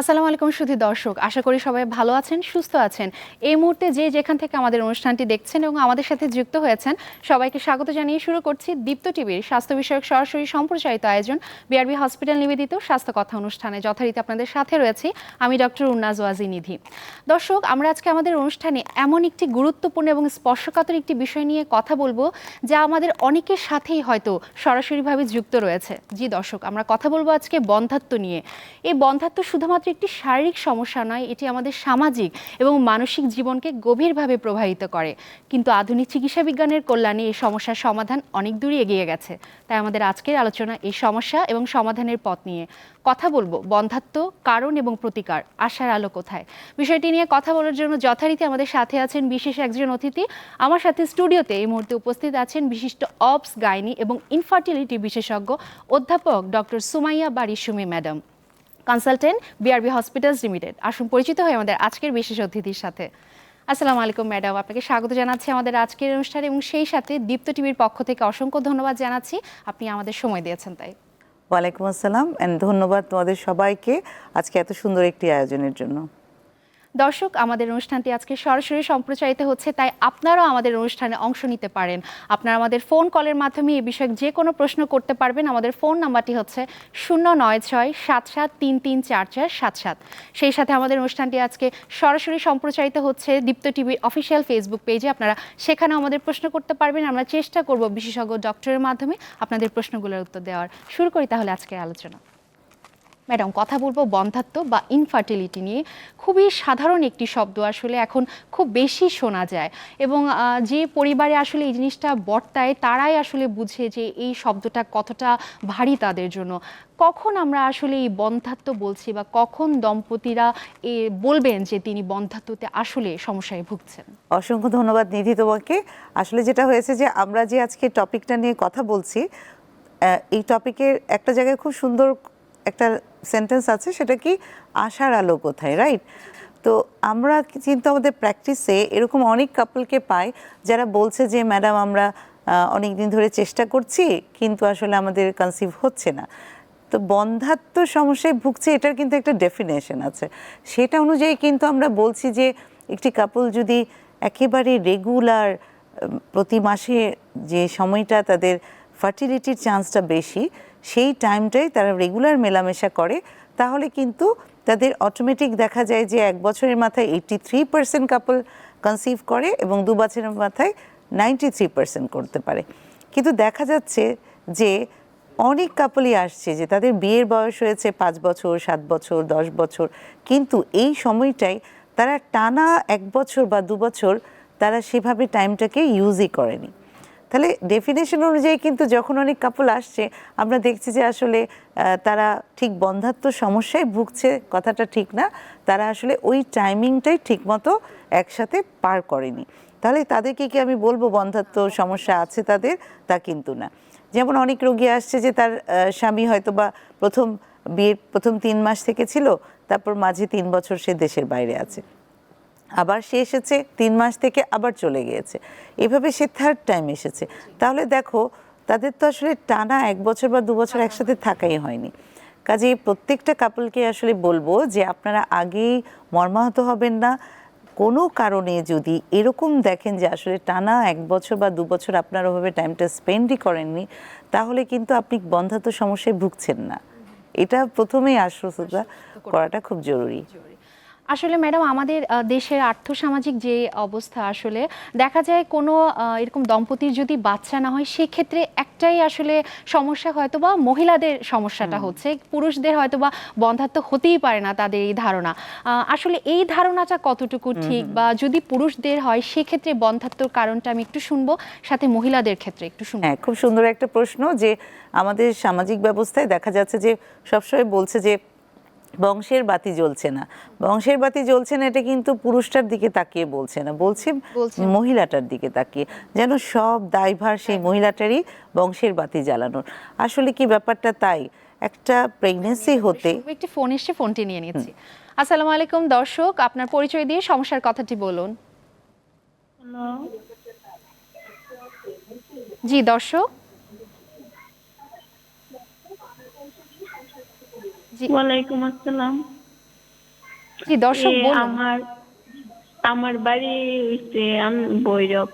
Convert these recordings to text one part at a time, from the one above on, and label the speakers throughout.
Speaker 1: আসসালামু আলাইকুম সুধী দর্শক, আশা করি সবাই ভালো আছেন, সুস্থ আছেন। এই মুহূর্তে যে যেখান থেকে আমাদের অনুষ্ঠানটি দেখছেন এবং আমাদের সাথে যুক্ত হয়েছেন, সবাইকে স্বাগত জানিয়ে শুরু করছি দীপ্ত টিভির স্বাস্থ্য বিষয়ক সরাসরি সম্প্রচারিত আয়োজন, বিআরবি হসপিটাল নিবেদিত স্বাস্থ্য কথা অনুষ্ঠানে। যথারীতি আপনাদের সাথে রয়েছি আমি ডক্টর উন্নাজ ওয়াজি নিধি। দর্শক, আমরা আজকে আমাদের অনুষ্ঠানে এমন একটি গুরুত্বপূর্ণ এবং স্পর্শকাতর একটি বিষয় নিয়ে কথা বলব, যা আমাদের অনেকের সাথেই হয়তো সরাসরিভাবে যুক্ত রয়েছে। জি দর্শক, আমরা কথা বলব আজকে বন্ধাত্ব নিয়ে। এই বন্ধাত্ব শুধুমাত্র একটি শারীরিক সমস্যা নয়, এটি আমাদের সামাজিক এবং মানসিক জীবনকে গভীরভাবে প্রভাবিত করে। কিন্তু আধুনিক চিকিৎসা বিজ্ঞানের কল্যাণে এই সমস্যার সমাধান অনেক দূরই এগিয়ে গেছে। তাই আমাদের আজকের আলোচনা এই সমস্যা এবং সমাধানের পথ নিয়ে। কথা বলব বন্ধাত্ব কারণ এবং প্রতিকার, আশার আলো কোথায়? বিষয়টি নিয়ে কথা বলার জন্য যথারীতি আমাদের সাথে আছেন বিশেষ একজন অতিথি। আমার সাথে স্টুডিওতে এই মুহূর্তে উপস্থিত আছেন বিশিষ্ট অবস গাইনি এবং ইনফার্টিলিটি বিশেষজ্ঞ অধ্যাপক doctor Sumaiya Bari Sumi madam. Consultant BRB hospitals limited আসুন পরিচিত হয় আমাদের আজকের বিশেষ অতিথির সাথে। আসসালামু আলাইকুম, ম্যাডাম। আপনাকে স্বাগত জানাচ্ছি আমাদের আজকের অনুষ্ঠানে এবং সেই সাথে দীপ্ত টিভির পক্ষ থেকে অসংখ্য ধন্যবাদ জানাচ্ছি। আপনি আমাদের সময় দিয়েছেন তাই।
Speaker 2: ওয়ালাইকুম আসসালাম ধন্যবাদ তোমাদের সবাইকে আজকে এত সুন্দর একটি আয়োজনের জন্য।
Speaker 1: দর্শক, আমাদের অনুষ্ঠানটি আজকে সরাসরি সম্প্রচারিত হচ্ছে, তাই আপনারাও আমাদের অনুষ্ঠানে অংশ নিতে পারেন। আপনারা আমাদের ফোন কলের মাধ্যমে এই বিষয়ে যে কোনো প্রশ্ন করতে পারবেন। আমাদের ফোন নাম্বারটি হচ্ছে শূন্য নয় ছয় সাত সাত তিন তিন চার চার সাত সাত। সেই সাথে আমাদের অনুষ্ঠানটি আজকে সরাসরি সম্প্রচারিত হচ্ছে দীপ্ত টিভির অফিসিয়াল ফেসবুক পেজে। আপনারা সেখানেও আমাদের প্রশ্ন করতে পারবেন। আমরা চেষ্টা করব বিশেষজ্ঞ ডক্টরের মাধ্যমে আপনাদের প্রশ্নগুলোর উত্তর দেওয়ার। শুরু করি তাহলে আজকের আলোচনা। ম্যাডাম, কথা বলব বন্ধাত্ব বা ইনফার্টিলিটি নিয়ে। খুবই সাধারণ একটি শব্দ আসলে এখন খুব বেশি শোনা যায় এবং যে পরিবারে আসলে এই জিনিসটা বর্তায় তারাই আসলে বুঝে যে এই শব্দটা কতটা ভারী তাদের জন্য। কখন আমরা আসলে এই বন্ধাত্ব বলছি বা কখন দম্পতিরা এ বলবেন যে তিনি বন্ধাত্বতে আসলে সমস্যায় ভুগছেন?
Speaker 2: অসংখ্য ধন্যবাদ নিধি তোমাকে। আসলে যেটা হয়েছে যে আমরা যে আজকে টপিকটা নিয়ে কথা বলছি এই টপিকের একটা জায়গায় খুব সুন্দর একটা সেন্টেন্স আছে, সেটা কি আশার আলো কোথায় রাইট তো আমরা কিন্তু আমাদের প্র্যাকটিসে এরকম অনেক কাপলকে পাই যারা বলছে যে ম্যাডাম আমরা অনেক দিন ধরে চেষ্টা করছি, কিন্তু আসলে আমাদের কনসিভ হচ্ছে না। তো বন্ধাত্ম সমস্যায় ভুগছে, এটার কিন্তু একটা ডেফিনেশন আছে। সেটা অনুযায়ী কিন্তু আমরা বলছি যে, একটি কাপল যদি একেবারে রেগুলার প্রতি মাসে যে সময়টা তাদের ফার্টিলিটির চান্সটা বেশি সেই টাইমটাই তারা রেগুলার মেলামেশা করে, তাহলে কিন্তু তাদের অটোমেটিক দেখা যায় যে এক বছরের মাথায় eighty three percent couple conceive করে এবং দু বছরের মাথায় নাইনটি থ্রি পার্সেন্ট করতে পারে। কিন্তু দেখা যাচ্ছে যে অনেক কাপলই আসছে যে তাদের বিয়ের বয়স হয়েছে পাঁচ বছর, সাত বছর, দশ বছর, কিন্তু এই সময়টাই তারা টানা এক বছর বা দু বছর তারা সেভাবে টাইমটাকে ইউজই করেনি। তাহলে ডেফিনেশন অনুযায়ী কিন্তু যখন অনেক কাপল আসছে, আমরা দেখছি যে আসলে তারা ঠিক বন্ধাত্ম সমস্যায় ভুগছে, কথাটা ঠিক না। তারা আসলে ওই টাইমিংটাই ঠিকমতো একসাথে পার করেনি। তাহলে তাদেরকে কি আমি বলব বন্ধাত্ম সমস্যা আছে তাদের? তা কিন্তু না। যেমন অনেক রোগী আসছে যে তার স্বামী হয়তো বা প্রথম বিয়ের প্রথম তিন মাস থেকে ছিল, তারপর মাঝে তিন বছর সে দেশের বাইরে আছে। আবার সে এসেছে তিন মাস থেকে আবার চলে গিয়েছে। এভাবে সে থার্ড টাইম এসেছে। তাহলে দেখো তাদের তো আসলে টানা এক বছর বা দু বছর একসাথে থাকাই হয়নি। কাজে প্রত্যেকটা কাপলকে আসলে বলব যে আপনারা আগেই মর্মাহত হবেন না। কোনো কারণে যদি এরকম দেখেন যে আসলে টানা এক বছর বা দু বছর আপনারা ওভাবে টাইমটা স্পেন্ডই করেননি তাহলে কিন্তু আপনি বন্ধাত্ম সমস্যায় ভুগছেন না। এটা প্রথমেই আশ্বস্ততা করাটা খুব জরুরি।
Speaker 1: আসলে ম্যাডাম আমাদের দেশের আর্থসামাজিক যে অবস্থা আসলে দেখা যায় কোনো এরকম দম্পতির যদি বাচ্চা না হয় সেক্ষেত্রে একটাই আসলে সমস্যা হয়তো বা মহিলাদের সমস্যাটা হচ্ছে। পুরুষদের হয়তো বা বন্ধাত্ম হতেই পারে না তাদের এই ধারণা। আসলে এই ধারণাটা কতটুকু ঠিক বা যদি পুরুষদের হয় সেক্ষেত্রে বন্ধাত্মর কারণটা আমি একটু শুনব সাথে মহিলাদের ক্ষেত্রে একটু শুনব।
Speaker 2: হ্যাঁ খুব সুন্দর একটা প্রশ্ন যে আমাদের সামাজিক ব্যবস্থায় দেখা যাচ্ছে যে সবসময় বলছে যে বংশের বাতি জ্বলছে না। বংশের বাতি জ্বলছে না এটা কিন্তু পুরুষটার দিকে তাকিয়ে বলছে না। বলছে। মহিলাটার দিকে তাকিয়ে। যেন সব দায়ভার সেই মহিলাটারই বংশের বাতি জ্বালানোর। আসলে কি ব্যাপারটা তাই? একটা প্রেগনেন্সি হতে
Speaker 1: একটি ফোন এসে ফোনটি নিয়ে নিচ্ছি। আসসালামু আলাইকুম দর্শক আপনার পরিচয় দিয়ে সমস্যার কথাটি বলুন। জি দর্শক।
Speaker 3: ওয়ালাইকুম আসসালাম।
Speaker 1: জি দর্শক বলুন।
Speaker 3: আমার আমার বাড়ি হচ্ছে আমি বৈরব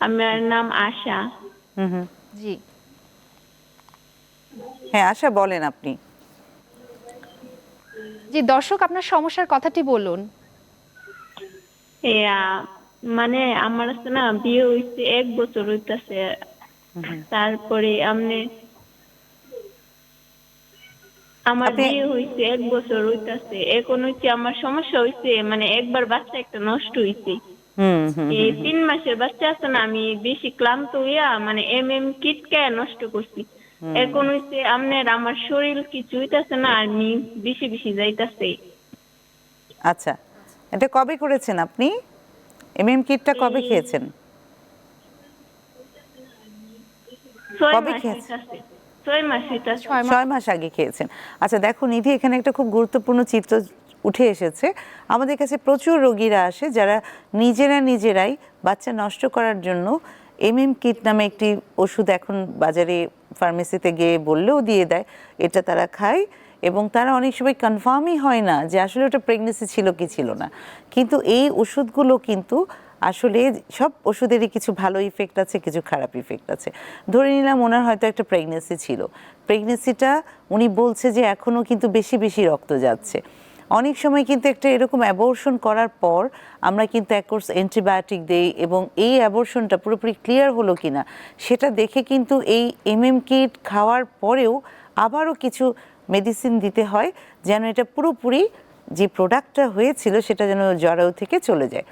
Speaker 3: আমার নাম আশা।
Speaker 2: হুম
Speaker 1: জি।
Speaker 2: হ্যাঁ আশা বলেন আপনি।
Speaker 1: জি দর্শক আপনার সমস্যার কথাটি বলুন।
Speaker 3: মানে আমার আছে না বিয়ে হইছে এক বছর হইতাছে। তারপরে আমনে আমার বিয়ে হইছে এক বছর হইতাছে। এখন হইছে আমার সমস্যা হইছে মানে একবার বাচ্চা একটা নষ্ট হইছে।
Speaker 2: হুম
Speaker 3: এই তিন মাসের বাচ্চা আছে না আমি বেশি ক্লান্ত হইয়া মানে এম এম কিটকে নষ্ট করছি। এখন হইছে আপনার আমার শরীর কিছু হইতাছে না আমি বেশি বেশি যাইতাছে।
Speaker 2: আচ্ছা এটা কবে করেছেন আপনি? এম এম কিটটা কবে খেয়েছেন? কবে
Speaker 3: মাস
Speaker 2: খেয়েছে?
Speaker 3: হইতাছে। ছয় মাস
Speaker 1: মাস।
Speaker 2: ছয় মাস আগে খেয়েছেন। আচ্ছা দেখো নিধি এখানে একটা খুব গুরুত্বপূর্ণ চিত্র উঠে এসেছে। আমাদের কাছে প্রচুর রোগীরা আসে যারা নিজেরা নিজেরাই বাচ্চা নষ্ট করার জন্য এম এম কিট নামে একটি ওষুধ এখন বাজারে ফার্মেসিতে গিয়ে বললেও দিয়ে দেয়। এটা তারা খায় এবং তারা অনেক সময় কনফার্মই হয় না যে আসলে ওটা প্রেগনেন্সি ছিল কি ছিল না। কিন্তু এই ওষুধগুলো কিন্তু আসলে সব ওষুধেরই কিছু ভালো ইফেক্ট আছে, কিছু খারাপ ইফেক্ট আছে। ধরে নিলাম ওনার হয়তো একটা প্রেগনেন্সি ছিল। প্রেগনেন্সিটা উনি বলছে যে এখনও কিন্তু বেশি বেশি রক্ত যাচ্ছে। অনেক সময় কিন্তু একটা এরকম অ্যাবর্শন করার পর আমরা কিন্তু এক কোর্স অ্যান্টিবায়োটিক দেই এবং এই অ্যাবর্শনটা পুরোপুরি ক্লিয়ার হলো কিনা, সেটা দেখে কিন্তু এই এমএম কিট খাওয়ার পরেও আবারও কিছু মেডিসিন দিতে হয়, যেন এটা পুরোপুরি যে প্রোডাক্টটা হয়েছিল সেটা যেন জরায়ু থেকে চলে যায়।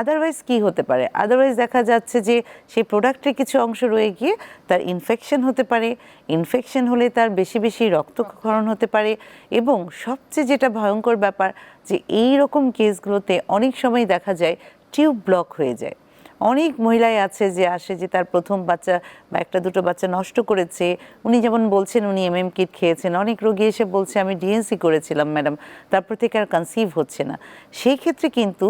Speaker 2: আদারওয়াইজ কি হতে পারে? আদারওয়াইজ দেখা যাচ্ছে যে সেই প্রোডাক্টের কিছু অংশ রয়ে গিয়ে তার ইনফেকশন হতে পারে। ইনফেকশন হলে তার বেশি বেশি রক্তক্ষরণ হতে পারে এবং সবচেয়ে যেটা ভয়ঙ্কর ব্যাপার যে এই রকম কেসগুলোতে অনেক সময় দেখা যায় টিউব ব্লক হয়ে যায়। অনেক মহিলাই আছে যে আসে যে তার প্রথম বাচ্চা বা একটা দুটো বাচ্চা নষ্ট করেছে। উনি যেমন বলছেন, উনি এমএম কিট খেয়েছেন। অনেক রোগী এসে বলছে, আমি ডিএনসি করেছিলাম ম্যাডাম তারপর থেকে আর কনসিভ হচ্ছে না। সেই ক্ষেত্রে কিন্তু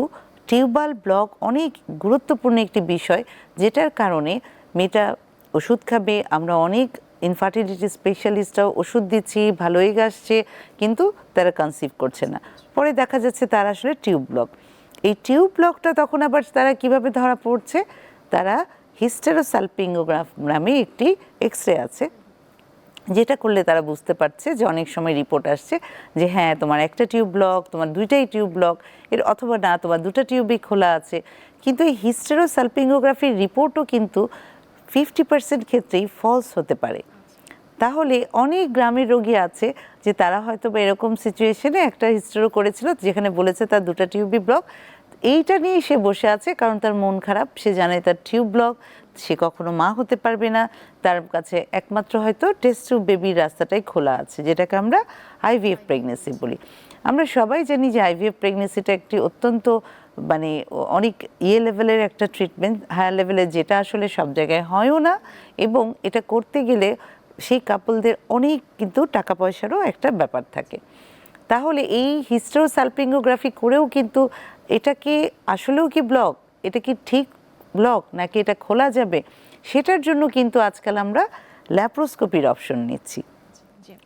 Speaker 2: টিউবাল ব্লক অনেক গুরুত্বপূর্ণ একটি বিষয়, যেটার কারণে মেয়েটা ওষুধ খাবে, আমরা অনেক ইনফার্টিলিটি স্পেশালিস্টরাও ওষুধ দিচ্ছি, ভালোই আসছে কিন্তু তারা কনসিভ করছে না। পরে দেখা যাচ্ছে তার আসলে টিউব ব্লক। এই টিউব ব্লকটা তখন আবার তারা কীভাবে ধরা পড়ছে? তারা হিস্টেরোসালপিঙ্গোগ্রাফ নামে একটি এক্স রে আছে। যেটা করলে তারা বুঝতে পারছে যে অনেক সময় রিপোর্ট আসছে যে হ্যাঁ তোমার একটা টিউব ব্লক তোমার দুইটাই টিউব ব্লক এর অথবা না, তোমার দুটো টিউবই খোলা আছে। কিন্তু এই হিস্টেরোসালপিঙ্গোগ্রাফির রিপোর্টও কিন্তু ফিফটি পার্সেন্ট ক্ষেত্রেই ফলস হতে পারে। তাহলে অনেক গ্রামের রোগী আছে যে তারা হয়তো বা এরকম সিচুয়েশনে একটা হিস্টোরো করেছিল যেখানে বলেছে তার দুটো টিউবই ব্লক এইটা নিয়ে সে বসে আছে, কারণ তার মন খারাপ। সে জানে তার টিউব ব্লক সে কখনো মা হতে পারবে না। তার কাছে একমাত্র হয়তো টেস্ট টিউব বেবির রাস্তাটাই খোলা আছে, যেটাকে আমরা আইভিএফ প্রেগনেন্সি বলি। আমরা সবাই জানি যে আইভিএফ প্রেগনেন্সিটা একটি অত্যন্ত মানে অনেক ইয়ে লেভেলের একটা ট্রিটমেন্ট হায়ার লেভেলের যেটা আসলে সব জায়গায় হয়ও না, এবং এটা করতে গেলে সেই কাপলদের অনেক কিন্তু টাকা পয়সারও একটা ব্যাপার থাকে। তাহলে এই হিস্ট্রোসালপিঙ্গোগ্রাফি করেও কিন্তু এটা কি আসলেও কি ব্লক এটা কি ঠিক ব্লক নাকি এটা খোলা যাবে? সেটার জন্য কিন্তু আজকাল আমরা ল্যাপ্রোস্কোপির অপশন নিচ্ছি।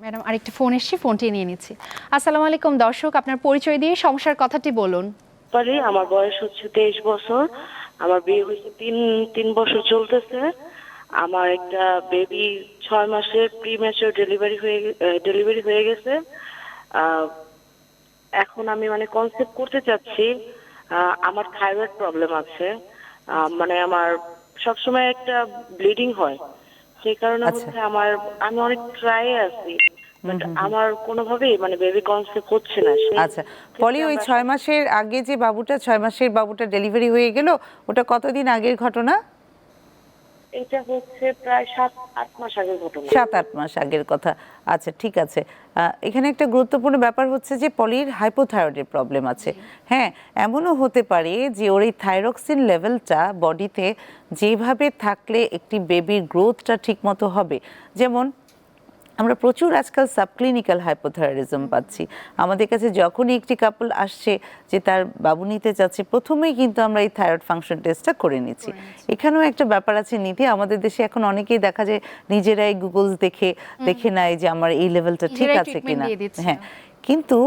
Speaker 1: ম্যাডাম আরেকটি ফোন এসেছি ফোনটি নিয়ে নিচ্ছি। আসসালামু আলাইকুম দর্শক আপনার পরিচয় দিয়ে সমস্যার কথাটি বলুন।
Speaker 4: পারি আমার বয়স হচ্ছে তেইশ বছর। আমার বিয়ে হয়েছে তিন তিন বছর চলতেছে। আমার একটা বেবি ছয় মাসের প্রি ম্যাচিওর ডেলিভারি হয়ে ডেলিভারি হয়ে গেছে। এখন আমি মানে কনসেপ্ট করতে চাচ্ছি আমার থাইরয়েড প্রবলেম আছে। মানে আমার সবসময় একটা ব্লিডিং হয়। সেই কারণে
Speaker 2: আচ্ছা।
Speaker 4: হচ্ছে আমার আমি অনেক ট্রাই আছি। আমার কোনোভাবেই মানে বেবি কনসেপ্ট হচ্ছে না।
Speaker 2: আচ্ছা। পলি ওই ছয় মাসের আগে যে বাবুটা ছয় মাসের বাবুটা ডেলিভারি হয়ে গেল ওটা কতদিন আগের ঘটনা?
Speaker 4: এটা হচ্ছে প্রায় সাত আট মাস আগের ঘটনা।
Speaker 2: সাত আট মাস আগের কথা। আচ্ছা ঠিক আছে। এখানে একটা গুরুত্বপূর্ণ ব্যাপার হচ্ছে যে পলির হাইপোথাইরয়েডের প্রবলেম আছে। হ্যাঁ এমনও হতে পারে যে ওর এই থাইরক্সিন লেভেলটা বডিতে যেভাবে থাকলে একটি বেবির গ্রোথটা ঠিকমতো হবে। যেমন আমরা প্রচুর আজকাল সাবক্লিনিক্যাল হাইপোথাইরয়েডিজম পাচ্ছি। আমাদের কাছে যখনই একটি কাপল আসছে যে তার বাবু নিতে চাচ্ছে প্রথমেই কিন্তু আমরা এই থাইরয়েড ফাংশন টেস্টটা করে নিচ্ছি। এখানেও একটা ব্যাপার আছে নীতি আমাদের দেশে এখন অনেকেই দেখা যায় নিজেরাই গুগলস দেখে দেখে নেয় যে আমার এই লেভেলটা ঠিক আছে কিনা। হ্যাঁ কিন্তু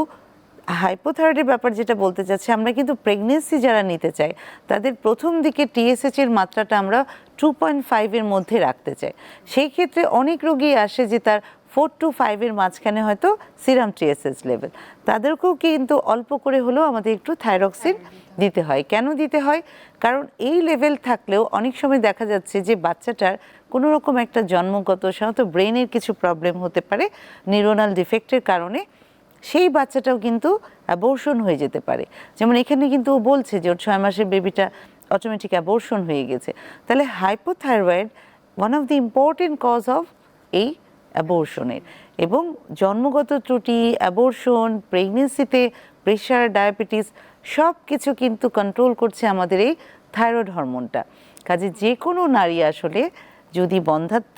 Speaker 2: হাইপোথাইরয়েডের ব্যাপার যেটা বলতে চাচ্ছি আমরা কিন্তু প্রেগনেন্সি যারা নিতে চাই তাদের প্রথম দিকে টিএসএইচ এর মাত্রাটা আমরা টু পয়েন্ট ফাইভের মধ্যে রাখতে চাই। সেই ক্ষেত্রে অনেক রোগী আসে যে তার ফোর টু ফাইভের মাঝখানে হয়তো সিরাম টিএসএইচ লেভেল তাদেরকেও কিন্তু অল্প করে হলেও আমাদের একটু থাইরক্সিন দিতে হয়। কেন দিতে হয়? কারণ এই লেভেল থাকলেও অনেক সময় দেখা যাচ্ছে যে বাচ্চাটার কোনো রকম একটা জন্মগত সাধারণত ব্রেনের কিছু প্রবলেম হতে পারে নিউরোনাল ডিফেক্টের কারণে সেই বাচ্চাটাও কিন্তু অ্যাবর্শন হয়ে যেতে পারে। যেমন এখানে কিন্তু ও বলছে যে ওর ছয় মাসের বেবিটা অটোমেটিক অ্যাবর্শন হয়ে গেছে। তাহলে hypothyroid one of the important cause of এই অ্যাবর্শনের এবং জন্মগত ত্রুটি অ্যাবর্শন প্রেগনেন্সিতে প্রেশার ডায়াবেটিস সব কিছু কিন্তু কন্ট্রোল করছে আমাদের এই থাইরয়েড হরমোনটা কাজে যে কোনো নারী আসলে যদি বন্ধাত্ম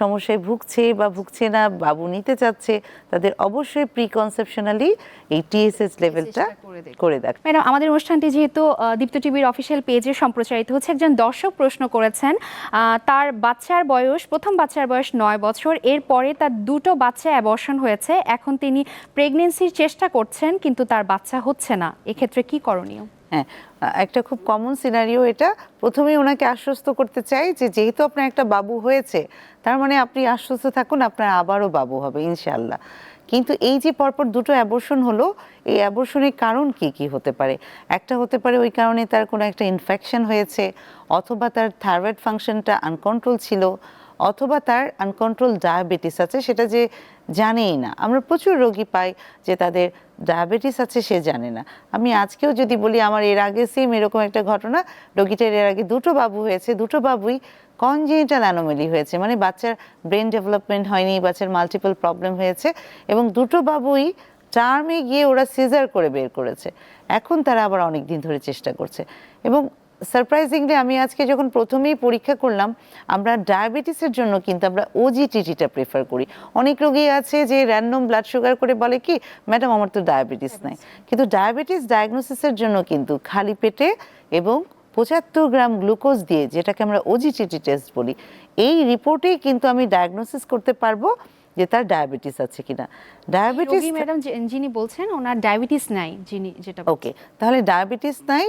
Speaker 2: সমস্যায় ভুগছে বা ভুগছে না বাবু নিতে চাচ্ছে তাদের অবশ্যই প্রিকনসেপশনালি এই টিএসএস লেভেলটা
Speaker 1: করে
Speaker 2: দেখ।
Speaker 1: ম্যাডাম আমাদের অনুষ্ঠানটি যেহেতু দীপ্ত টিভির অফিসিয়াল পেজে সম্প্রচারিত হচ্ছে একজন দর্শক প্রশ্ন করেছেন আহ, তার বাচ্চার বয়স প্রথম বাচ্চার বয়স নয় বছর এরপরে তার দুটো বাচ্চা অ্যাবর্শন হয়েছে এখন তিনি প্রেগনেন্সির চেষ্টা করছেন কিন্তু তার বাচ্চা হচ্ছে না। এক্ষেত্রে কি করণীয়?
Speaker 2: হ্যাঁ একটা খুব কমন সিনারিও এটা। প্রথমেই ওনাকে আশ্বস্ত করতে চাই যে যেহেতু আপনার একটা বাবু হয়েছে, তার মানে আপনি আশ্বস্ত থাকুন, আপনার আবারও বাবু হবে ইনশাল্লাহ কিন্তু এই যে পরপর দুটো অ্যাবর্শন হলো, এই অ্যাবর্শনের কারণ কি কি হতে পারে? একটা হতে পারে ওই কারণে তার কোনো একটা ইনফেকশন হয়েছে, অথবা তার থাইরয়েড ফাংশনটা আনকন্ট্রোল ছিল, অথবা তার আনকন্ট্রোল ডায়াবেটিস আছে, সেটা যে জানেই না। আমরা প্রচুর রোগী পাই যে তাদের ডায়াবেটিস আছে সে জানে না। আমি আজকেও যদি বলি আমার এর আগে সেম এরকম একটা ঘটনা, রোগীটার এর আগে দুটো বাবু হয়েছে, দুটো বাবুই কনজেনিটাল অ্যানোমালি হয়েছে মানে বাচ্চার ব্রেন ডেভেলপমেন্ট হয়নি, বাচ্চার মাল্টিপল প্রবলেম হয়েছে এবং দুটো বাবুই টার্মে গিয়ে ওরা সিজার করে বের করেছে। এখন তারা আবার অনেক দিন ধরে চেষ্টা করছে এবং সারপ্রাইজিংলি আমি আজকে যখন প্রথমেই পরীক্ষা করলাম আমরা ডায়াবেটিসের জন্য কিন্তু আমরা ওজিটিটিটা প্রেফার করি। অনেক রোগী আছে যে র্যান্ডম ব্লাড সুগার করে বলে কি ম্যাডাম আমার তো ডায়াবেটিস নাই। কিন্তু ডায়াবেটিস ডায়াগনোসিসের জন্য কিন্তু খালি পেটে এবং পঁচাত্তর গ্রাম গ্লুকোজ দিয়ে যেটাকে আমরা ওজিটিটি টেস্ট বলি এই রিপোর্টেই কিন্তু আমি ডায়াগনোসিস করতে পারব যে তার ডায়াবেটিস আছে কিনা। ডায়াবেটিস
Speaker 1: ম্যাডাম যিনি বলছেন ওনার ডায়াবেটিস নাই যিনি যেটা
Speaker 2: ওকে তাহলে ডায়াবেটিস নাই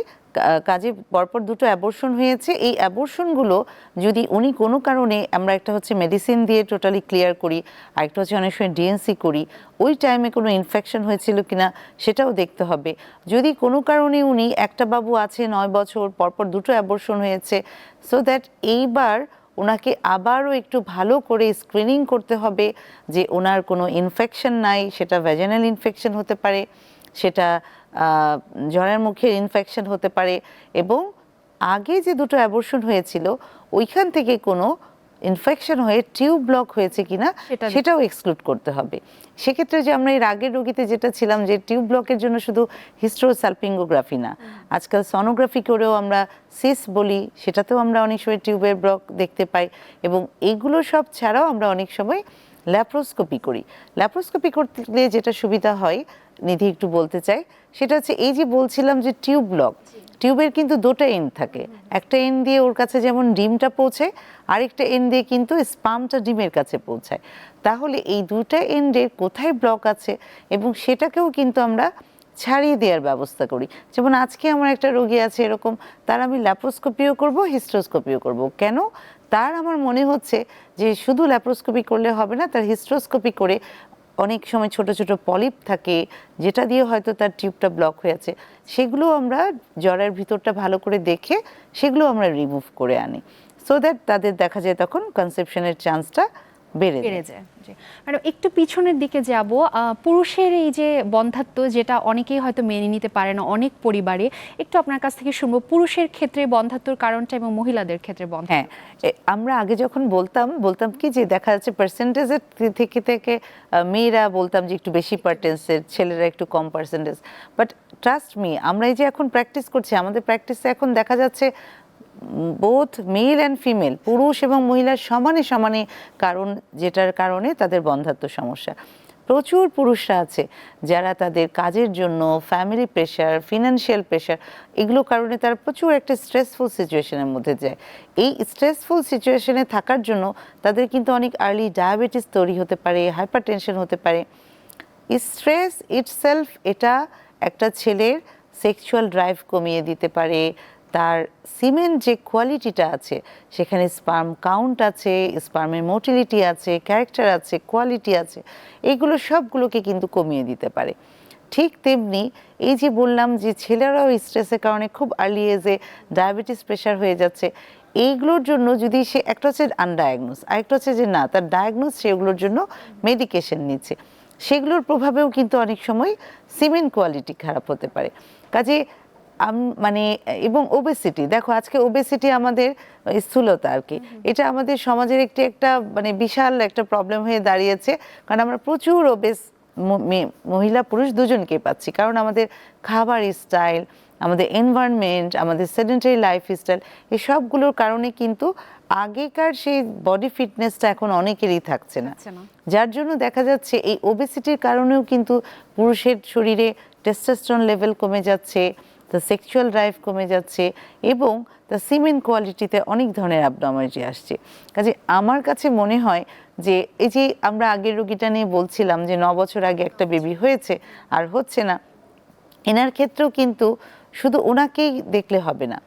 Speaker 2: কাজে পরপর দুটো অ্যাবর্শন হয়েছে। এই অ্যাবর্শনগুলো যদি উনি কোনো কারণে আমরা একটা হচ্ছে মেডিসিন দিয়ে টোটালি ক্লিয়ার করি আর একটা হচ্ছে অনেক সময় ডিএনসি করি, ওই টাইমে কোনো ইনফেকশন হয়েছিল কিনা সেটাও দেখতে হবে। যদি কোনো কারণে উনি একটা বাবু আছে নয় বছর, পরপর দুটো অ্যাবর্শন হয়েছে সো দ্যাট এইবার ওনাকে আবারও একটু ভালো করে স্ক্রিনিং করতে হবে যে ওনার কোনো ইনফেকশন নাই, সেটা ভ্যাজানাল ইনফেকশন হতে পারে, সেটা আহ, জ্বরের মুখের ইনফেকশন হতে পারে এবং আগে যে দুটো অ্যাবর্শন হয়েছিল ওইখান থেকে কোনো ইনফেকশন হয়ে টিউব ব্লক হয়েছে কিনা সেটাও এক্সক্লুড করতে হবে। সেক্ষেত্রে যে আমরা এর আগের রোগীতে যেটা ছিলাম যে টিউব ব্লকের জন্য শুধু হিস্ট্রোসালপিঙ্গোগ্রাফি না আজকাল সনোগ্রাফি করেও আমরা সিস বলি সেটাতেও আমরা অনেক সময় টিউবের ব্লক দেখতে পাই এবং এগুলো সব ছাড়াও আমরা অনেক সময় ল্যাপ্রোস্কোপি করি। ল্যাপ্রোস্কোপি করতে যেটা সুবিধা হয় নিধি একটু বলতে চাই সেটা হচ্ছে এই যে বলছিলাম যে টিউব ব্লক টিউবের কিন্তু দুটো এন্ড থাকে। একটা এন্ড দিয়ে ওর কাছে যেমন ডিমটা পৌঁছায় আরেকটা এন্ড দিয়ে কিন্তু স্পামটা ডিমের কাছে পৌঁছায়। তাহলে এই দুটা এন্ডের কোথায় ব্লক আছে? এবং সেটাকেও কিন্তু আমরা ছাড়িয়ে দেওয়ার ব্যবস্থা করি। যেমন আজকে আমার একটা রোগী আছে এরকম তার আমি ল্যাপ্রোস্কোপিও করব হিস্ট্রোস্কোপিও করব। কেন? তার আমার মনে হচ্ছে যে শুধু ল্যাপ্রোস্কোপি করলে হবে না, তার হিস্ট্রোস্কোপি করে অনেক সময় ছোট ছোট পলিপ থাকে, যেটা দিয়ে হয়তো তার টিউবটা ব্লক হয়ে আছে। সেগুলো আমরা জ্বরের ভিতরটা ভালো করে দেখে সেগুলো আমরা রিমুভ করে আনি। সো দ্যাট তাদের দেখা যায় তখন কনসেপশনের চান্সটা বেড়ে যায়।
Speaker 1: ম্যাডাম একটু পিছনের দিকে যাব পুরুষের এই যে বন্ধাত্ব যেটা অনেকেই হয়তো মেনে নিতে পারে না অনেক পরিবারে একটু আপনার কাছ থেকে শুনব পুরুষের ক্ষেত্রে বন্ধাত্বর কারণটা এবং মহিলাদের ক্ষেত্রে বন্ধাত্ব
Speaker 2: হ্যাঁ আমরা আগে যখন বলতাম বলতাম কি যে দেখা যাচ্ছে পার্সেন্টেজের থেকে থেকে মেয়েরা বলতাম যে একটু বেশি পার্সেন্টেজ ছেলেরা একটু কম পার্সেন্টেজ বাট ট্রাস্ট মি আমরা এই যে এখন প্র্যাকটিস করছি আমাদের প্র্যাকটিসে এখন দেখা যাচ্ছে বোথ মেল অ্যান্ড ফিমেল পুরুষ এবং মহিলার সমানে সমানে কারণ, যেটার কারণে তাদের বন্ধাত্ম সমস্যা। প্রচুর পুরুষরা আছে যারা তাদের কাজের জন্য ফ্যামিলি প্রেশার ফিনান্সিয়াল প্রেশার এগুলো কারণে তারা প্রচুর একটা স্ট্রেসফুল সিচুয়েশনের মধ্যে যায়। এই স্ট্রেসফুল সিচুয়েশনে থাকার জন্য তাদের কিন্তু অনেক আর্লি ডায়াবেটিস তৈরি হতে পারে হাইপার টেনশন হতে পারে। স্ট্রেস ইটসেলফ এটা একটা ছেলের সেক্সুয়াল ড্রাইভ কমিয়ে দিতে পারে তার সিমেন্ট যে কোয়ালিটিটা আছে, সেখানে স্পার্ম কাউন্ট আছে, স্পার্মের মোটিলিটি আছে, ক্যারেক্টার আছে, কোয়ালিটি আছে, এগুলো সবগুলোকে কিন্তু কমিয়ে দিতে পারে। ঠিক তেমনি এই যে বললাম যে ছেলেরাও স্ট্রেসের কারণে খুব আর্লি এজে ডায়াবেটিস প্রেশার হয়ে যাচ্ছে, এইগুলোর জন্য যদি সে, একটা হচ্ছে আনডায়াগনোস আরেকটা হচ্ছে যে না, তার ডায়াগনোস সেগুলোর জন্য মেডিকেশন নিচ্ছে। সেগুলোর প্রভাবেও কিন্তু অনেক সময় সিমেন্ট কোয়ালিটি খারাপ হতে পারে। কাজে মানে এবং ওবেসিটি দেখো আজকে ওবেসিটি আমাদের স্থূলতা আর কি। এটা আমাদের সমাজের একটি একটা মানে বিশাল একটা প্রবলেম হয়ে দাঁড়িয়েছে। কারণ আমরা প্রচুর ওবেস মহিলা পুরুষ দুজনকেই পাচ্ছি। কারণ আমাদের খাবার স্টাইল আমাদের এনভায়রনমেন্ট আমাদের সেডেন্টারি লাইফ স্টাইল এই সবগুলোর কারণে কিন্তু আগেকার সেই বডি ফিটনেসটা এখন অনেকেরই থাকছে না।
Speaker 1: থাকছে না।
Speaker 2: যার জন্য দেখা যাচ্ছে এই ওবেসিটির কারণেও কিন্তু পুরুষের শরীরে টেস্টোস্টেরন লেভেল কমে যাচ্ছে। তার সেক্সুয়াল ড্রাইভ কমে যাচ্ছে এবং তার সিমেন কোয়ালিটিতে অনেক ধরনের অ্যাবনর্মালিটি আসছে। কাজে আমার কাছে মনে হয় যে এই যে আমরা আগের রোগীটা নিয়ে বলছিলাম যে ন বছর আগে একটা বেবি হয়েছে আর হচ্ছে না, এনার ক্ষেত্রেও কিন্তু শুধু ওনাকেই দেখলে হবে না।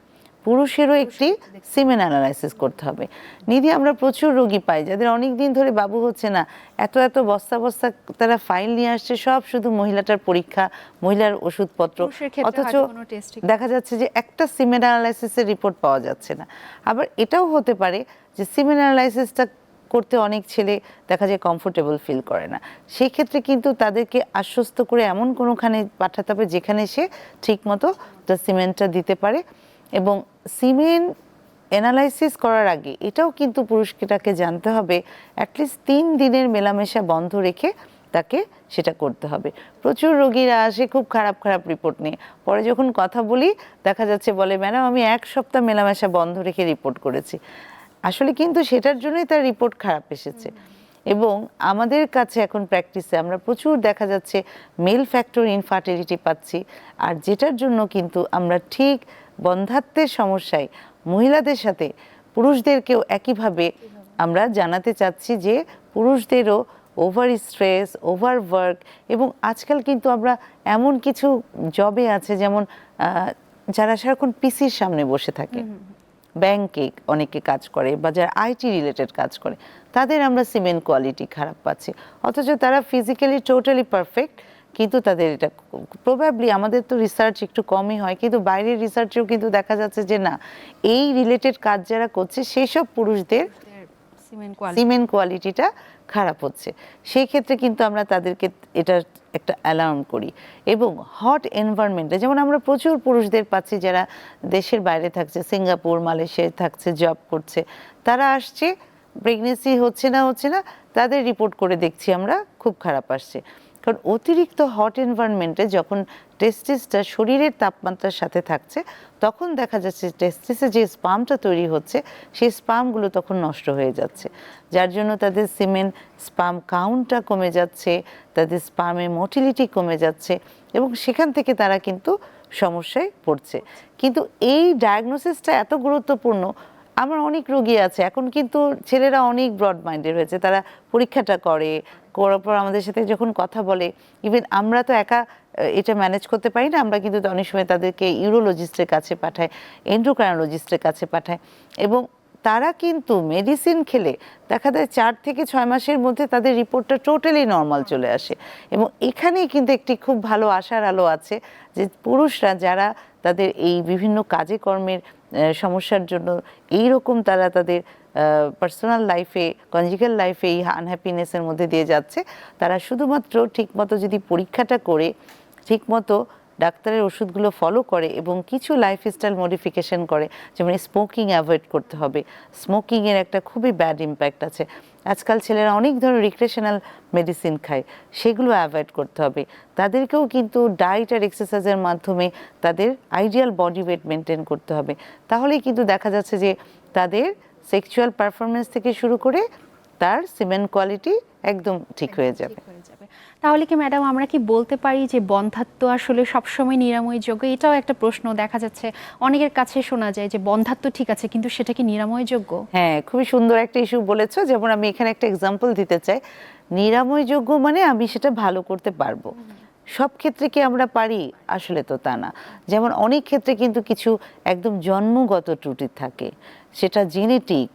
Speaker 2: পুরুষেরও একটি সিমেন অ্যানালাইসিস করতে হবে। নিধি আমরা প্রচুর রোগী পাই যাদের অনেক দিন ধরে বাবু হচ্ছে না। এত এত বস্তা বস্তা তারা ফাইল নিয়ে আসছে সব শুধু মহিলাটার পরীক্ষা মহিলার ওষুধপত্র। অথচ দেখা যাচ্ছে যে একটা সিমেন অ্যানালাইসিসের রিপোর্ট পাওয়া যাচ্ছে না। আবার এটাও হতে পারে যে সিমেন অ্যানালাইসিসটা করতে অনেক ছেলে দেখা যায় কমফোর্টেবল ফিল করে না। সেই ক্ষেত্রে কিন্তু তাদেরকে আশ্বস্ত করে এমন কোনোখানে পাঠাতে হবে যেখানে সে ঠিকমতো সিমেন্টটা দিতে পারে। এবং সিমেন্ট অ্যানালাইসিস করার আগে এটাও কিন্তু পুরুষকেটাকে জানতে হবে অ্যাটলিস্ট তিন দিনের মেলামেশা বন্ধ রেখে তাকে সেটা করতে হবে। প্রচুর রোগীরা আসে খুব খারাপ খারাপ রিপোর্ট নিয়ে। পরে যখন কথা বলি, দেখা যাচ্ছে বলে, ম্যাডাম, আমি এক সপ্তাহ মেলামেশা বন্ধ রেখে রিপোর্ট করেছি। আসলে কিন্তু সেটার জন্যই তার রিপোর্ট খারাপ এসেছে। এবং আমাদের কাছে এখন প্র্যাকটিসে আমরা প্রচুর দেখা যাচ্ছে মেল ফ্যাক্টর ইনফার্টিলিটি পাচ্ছি। আর যেটার জন্য কিন্তু আমরা ঠিক বন্ধাত্বের সমস্যায় মহিলাদের সাথে পুরুষদেরকেও একইভাবে আমরা জানাতে চাচ্ছি যে পুরুষদেরও ওভার স্ট্রেস ওভার ওয়ার্ক এবং আজকাল কিন্তু আমরা এমন কিছু জবে আছে যেমন যারা সারাক্ষণ পিসির সামনে বসে থাকে। ব্যাংকে অনেকে কাজ করে বা যারা আইটি রিলেটেড কাজ করে। তাদের আমরা সিমেন্ট কোয়ালিটি খারাপ পাচ্ছি। অথচ তারা ফিজিক্যালি টোটালি পারফেক্ট কিন্তু তাদের এটা প্রবাবলি আমাদের তো রিসার্চ একটু কমই হয় কিন্তু বাইরের রিসার্চেও কিন্তু দেখা যাচ্ছে যে না এই রিলেটেড কাজ যারা করছে সেই সব পুরুষদের
Speaker 1: সিমেন্ট
Speaker 2: সিমেন্ট কোয়ালিটিটা খারাপ হচ্ছে। সেই ক্ষেত্রে কিন্তু আমরা তাদেরকে এটা একটা অ্যালার্ম করি। এবং হট এনভায়রনমেন্টে যেমন আমরা প্রচুর পুরুষদের পাচ্ছি যারা দেশের বাইরে থাকছে সিঙ্গাপুর মালয়েশিয়ায় থাকছে জব করছে তারা আসছে প্রেগনেন্সি হচ্ছে না হচ্ছে না তাদের রিপোর্ট করে দেখছি আমরা খুব খারাপ আসছে। কারণ অতিরিক্ত হট এনভায়রনমেন্টে যখন টেস্টিসটা শরীরের তাপমাত্রার সাথে থাকছে, তখন দেখা যাচ্ছে টেস্টিসে যে স্পামটা তৈরি হচ্ছে, সেই স্পামগুলো তখন নষ্ট হয়ে যাচ্ছে। যার জন্য তাদের সিমেন্ট স্পাম কাউন্টটা কমে যাচ্ছে, তাদের স্পামের মোটিলিটি কমে যাচ্ছে এবং সেখান থেকে তারা কিন্তু সমস্যায় পড়ছে। কিন্তু এই ডায়াগনোসিসটা এত গুরুত্বপূর্ণ, আমার অনেক রোগী আছে, এখন কিন্তু ছেলেরা অনেক ব্রড মাইন্ডেড হয়েছে, তারা পরীক্ষাটা করে করার পর আমাদের সাথে যখন কথা বলে ইভেন আমরা তো একা এটা ম্যানেজ করতে পারি না, আমরা কিন্তু অনেক সময় তাদেরকে ইউরোলজিস্টের কাছে পাঠাই এন্ড্রোক্রাইনোলজিস্টের কাছে পাঠাই এবং তারা কিন্তু মেডিসিন খেলে দেখা যায় চার থেকে ছয় মাসের মধ্যে তাদের রিপোর্টটা টোটালি নর্মাল চলে আসে এবং এখানেই কিন্তু একটি খুব ভালো আশার আলো আছে যে পুরুষরা যারা তাদের এই বিভিন্ন কাজে কর্মের সমস্যার জন্য এই রকম তারা তাদের পার্সোনাল লাইফে কনজিক্যাল লাইফে এই আনহ্যাপিনেসের মধ্যে দিয়ে যাচ্ছে। তারা শুধুমাত্র ঠিকমতো যদি পরীক্ষাটা করে, ঠিকমতো ডাক্তারের ওষুধগুলো ফলো করে এবং কিছু লাইফস্টাইল মডিফিকেশন করে যেমন স্মোকিং অ্যাভয়েড করতে হবে। স্মোকিংয়ের একটা খুবই ব্যাড ইম্প্যাক্ট আছে। আজকাল ছেলেরা অনেক ধরনের রিক্রেশনাল মেডিসিন খায় সেগুলো অ্যাভয়েড করতে হবে। তাদেরকেও কিন্তু ডায়েট আর এক্সারসাইজের মাধ্যমে তাদের আইডিয়াল বডি ওয়েট মেনটেন করতে হবে। তাহলেই কিন্তু দেখা যাচ্ছে যে তাদের সেক্সুয়াল পারফরমেন্স থেকে শুরু করে তার সিমেন্ট কোয়ালিটি একদম ঠিক হয়ে যাবে
Speaker 1: ঠিক হয়ে যাবে। তাহলে কি ম্যাডাম আমরা কি বলতে পারি যে বন্ধাত্ব আসলে সবসময় নিরাময়যোগ্য এটাও একটা প্রশ্ন দেখা যাচ্ছে। অনেকের কাছে শোনা যায় যে বন্ধাত্ব ঠিক আছে, কিন্তু সেটা কি নিরাময়যোগ্য
Speaker 2: হ্যাঁ খুবই সুন্দর একটা ইস্যু বলেছ। যেমন আমি এখানে একটা এক্সাম্পল দিতে চাই। নিরাময়যোগ্য মানে আমি সেটা ভালো করতে পারব। সব ক্ষেত্রে কি আমরা পারি? আসলে তো তা না। যেমন অনেক ক্ষেত্রে কিন্তু কিছু একদম জন্মগত ত্রুটি থাকে। সেটা জেনেটিক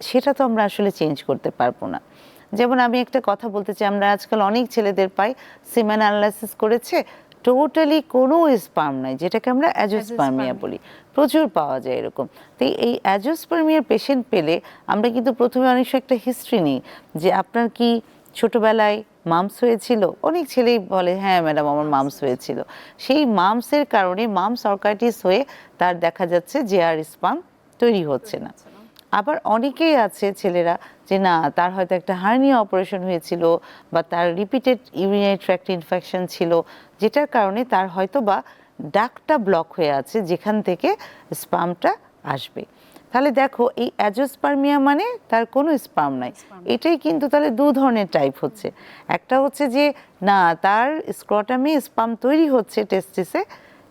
Speaker 2: সেটা তো আমরা আসলে চেঞ্জ করতে পারব না। যেমন আমি একটা কথা বলতে চাই আমরা আজকাল অনেক ছেলেদের পাই সিমেন অ্যানালাইসিস করেছে টোটালি কোনো স্পার্ম নাই যেটাকে আমরা অ্যাজোস্পার্মিয়া বলি। প্রচুর পাওয়া যায় এরকম। তো এই অ্যাজোস্পার্মিয়ার পেশেন্ট পেলে আমরা কিন্তু প্রথমে অনেক সময় একটা হিস্ট্রি নিই যে আপনার কি ছোটবেলায় মামস হয়েছিল? অনেক ছেলেই বলে হ্যাঁ ম্যাডাম আমার মামস হয়েছিল। সেই মামসের কারণে মামস অর্কাইটিস হয়ে তার দেখা যাচ্ছে যে আর স্পাম তৈরি হচ্ছে না। আবার অনেকেই আছে ছেলেরা যে না তার হয়তো একটা হার্নিয়া অপারেশন হয়েছিল বা তার রিপিটেড ইউরিনারি ট্র্যাক্ট ইনফেকশন ছিল যেটার কারণে তার হয়তো বা ডাকটা ব্লক হয়ে আছে যেখান থেকে স্পামটা আসবে। তাহলে দেখো এই অ্যাজোস্পার্মিয়া মানে তার কোনো স্পাম নাই। এটাই কিন্তু তাহলে দু ধরনের টাইপ হচ্ছে। একটা হচ্ছে যে না তার স্ক্রটামে স্পাম তৈরি হচ্ছে টেস্টিসে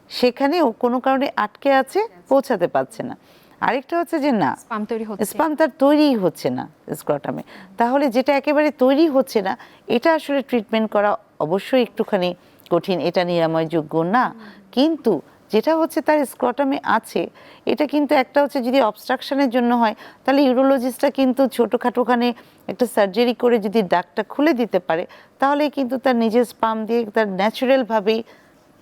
Speaker 2: সেখানে ও কোনো কারণে আটকে আছে। পৌঁছাতে পারছে না। আরেকটা হচ্ছে যে না
Speaker 1: স্পাম তৈরি হচ্ছে।
Speaker 2: স্পাম তার তৈরিই হচ্ছে না স্ক্রটামে। তাহলে যেটা একেবারে তৈরি হচ্ছে না এটা আসলে ট্রিটমেন্ট করা অবশ্যই একটুখানি কঠিন এটা নিরাময়যোগ্য না। কিন্তু যেটা হচ্ছে তার স্ক্রটামে আছে এটা কিন্তু একটা হচ্ছে যদি অবস্ট্রাকশনের জন্য হয় তাহলে ইউরোলজিস্টটা কিন্তু ছোটোখাটোখানে একটা সার্জারি করে যদি ডাকটা খুলে দিতে পারে তাহলে কিন্তু তার নিজের স্পাম দিয়ে তার ন্যাচারালভাবেই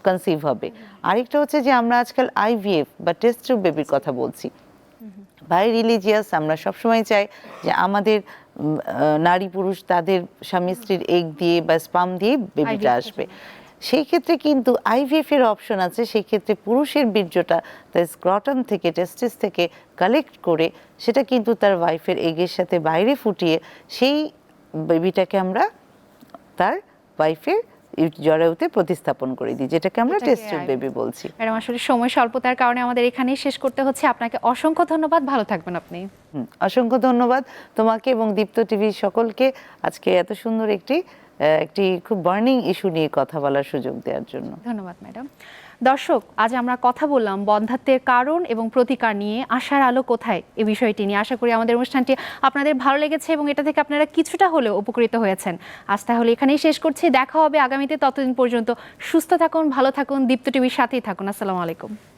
Speaker 2: কনসিভ হবে। আরেকটা হচ্ছে যে আমরা আজকাল আইভিএফ বা টেস্ট বেবির কথা বলছি। বাই রিলিজিয়াস আমরা সবসময় চাই যে আমাদের নারী পুরুষ তাদের স্বামী স্ত্রীর এগ দিয়ে বা স্পাম দিয়ে বেবিটা আসবে। সেই ক্ষেত্রে কিন্তু আইভিএফ এর অপশন আছে সেই ক্ষেত্রে পুরুষের বীর্যটা তার স্ক্রটাম থেকে টেস্টিস থেকে কালেক্ট করে সেটা কিন্তু তার ওয়াইফের এগের সাথে বাইরে ফুটিয়ে সেই বেবিটাকে আমরা তার ওয়াইফের জরায়ুতে প্রতিস্থাপন করে দিই যেটাকে আমরা টেস্ট
Speaker 1: টিউব
Speaker 2: বেবি বলছি।
Speaker 1: ম্যাডাম আসলে সময় স্বল্পতার কারণে আমাদের এখানেই শেষ করতে হচ্ছে। আপনাকে অসংখ্য ধন্যবাদ। ভালো থাকবেন আপনি।
Speaker 2: অসংখ্য ধন্যবাদ তোমাকে এবং দীপ্ত টিভি সকলকে আজকে এত সুন্দর একটি একটি খুব বার্নিং ইস্যু নিয়ে কথা বলার সুযোগ দেওয়ার জন্য।
Speaker 1: ধন্যবাদ ম্যাডাম। দর্শক, আজ আমরা কথা বললাম বন্ধাত্বের কারণ এবং প্রতিকার নিয়ে। আশার আলো কোথায়? এই বিষয়টি নিয়ে আশা করি আমাদের অনুষ্ঠানটি আপনাদের ভালো লেগেছে এবং এটা থেকে আপনারা কিছুটা হলেও উপকৃত হয়েছেন। আজ তাহলে এখানেই শেষ করছি। দেখা হবে আগামীতে ততদিন পর্যন্ত। সুস্থ থাকুন, ভালো থাকুন, দীপ্ত টিভির সাথেই থাকুন। আসসালামু আলাইকুম।